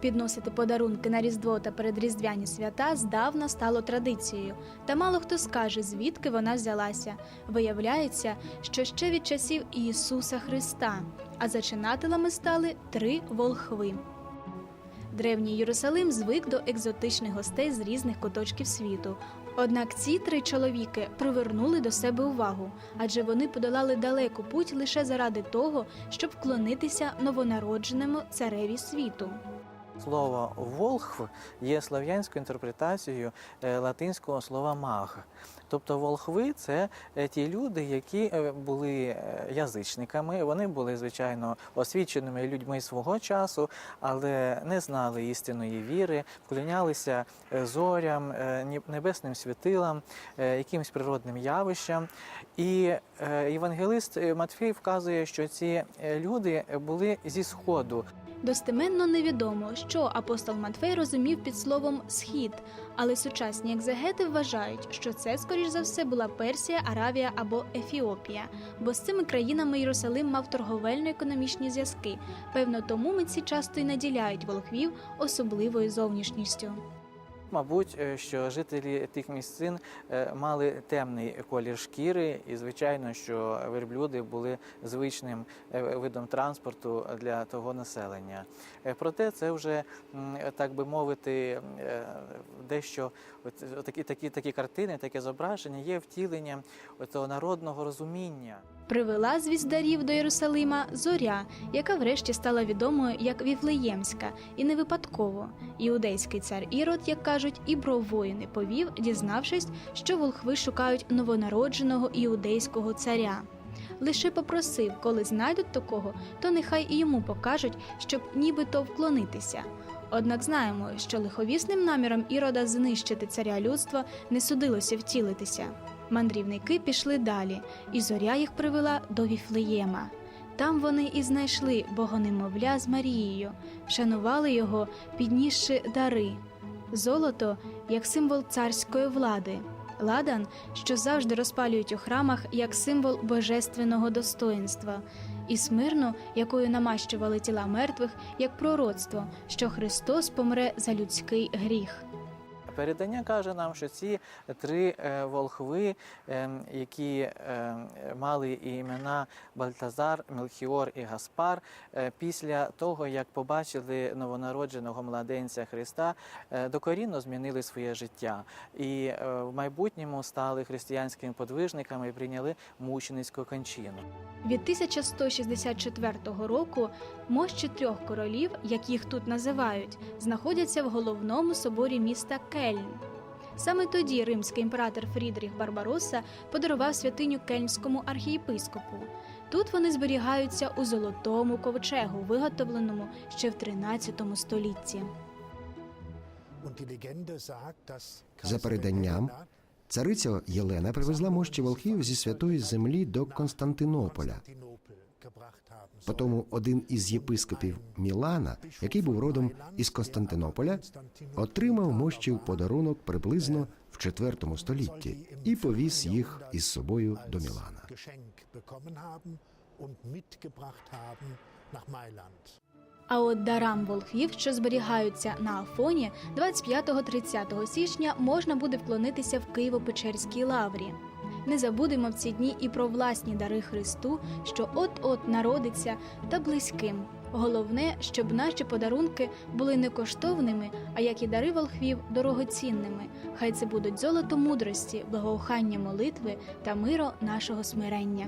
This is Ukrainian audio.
Підносити подарунки на Різдво та передріздвяні свята здавна стало традицією, та мало хто скаже, звідки вона взялася. Виявляється, що ще від часів Ісуса Христа, а зачинателями стали три волхви. Древній Єрусалим звик до екзотичних гостей з різних куточків світу. Однак ці три чоловіки привернули до себе увагу, адже вони подолали далеку путь лише заради того, щоб вклонитися новонародженому цареві світу. Слово волхв є слов'янською інтерпретацією е, латинського слова маг. Тобто волхви це е, ті люди, які е, були язичниками. Вони були, звичайно, освіченими людьми свого часу, але не знали істинної віри, вклонялися зорям, небесним світилам, якимось природним явищам. І євангелист Матфій вказує, що ці люди були зі сходу. Достеменно невідомо, що апостол Матфей розумів під словом схід, але сучасні екзегети вважають, що це, скоріш за все, була Персія, Аравія або Ефіопія, бо з цими країнами Єрусалим мав торговельно-економічні зв'язки. Певно, тому митці часто й наділяють волхвів особливою зовнішністю. Мабуть, е, що жителі тих місцин е, мали темний колір шкіри, і звичайно, що верблюди були звичним е, видом транспорту для того населення. Проте це вже так би мовити, дещо такі, такі, такі картини, таке зображення є втіленням того народного розуміння. Привела звіздарів до Єрусалима зоря, яка врешті стала відомою як Віфлеємська, і не випадково. Іудейський цар Ірод, як кажуть, і бровою не повів, дізнавшись, що волхви шукають новонародженого іудейського царя. Лише попросив, коли знайдуть такого, то нехай і йому покажуть, щоб нібито вклонитися. Однак знаємо, що лиховісним наміром Ірода знищити царя людства не судилося втілитися. Мандрівники пішли далі, і зоря їх привела до Віфлеєма. Там вони і знайшли богонемовля з Марією, вшанували його, піднісши дари. Золото як символ царської влади, ладан, що завжди розпалюють у храмах як символ божественного достоїнства, і смирну, якою намащували тіла мертвих, як пророцтво, що Христос помре за людський гріх. Передання каже нам, що ці три е, волхви, е, які е, мали імена Бальтазар, Мелхіор і Гаспар, е, після того, як побачили новонародженого младенця Христа, е, докорінно змінили своє життя і в майбутньому стали християнськими подвижниками і прийняли мученицьку кончину. Від 1164 року мощі трьох королів, як їх тут називають, знаходяться в головному соборі міста Кельн. Саме тоді римський імператор Фрідріх Барбаросса подарував святиню кельнському архієпископу. Тут вони зберігаються у золотому ковчегу, виготовленому ще в 13 столітті. За переданням, цариця Єлена привезла мощі волхів зі святої землі до Константинополя. Потому один із єпископів Мілана, який був родом із Константинополя, отримав мощі в подарунок приблизно в IV столітті і повіз їх із собою до Мілана. А от дарам волхвів, що зберігаються на Афоні, 25-30 січня можна буде вклонитися в Києво-Печерській лаврі. Не забудемо в ці дні і про власні дари Христу, що от-от народиться, та близьким. Головне, щоб наші подарунки були не коштовними, а як і дари волхвів, дорогоцінними. Хай це будуть золото мудрості, благоухання молитви та миро нашого смирення.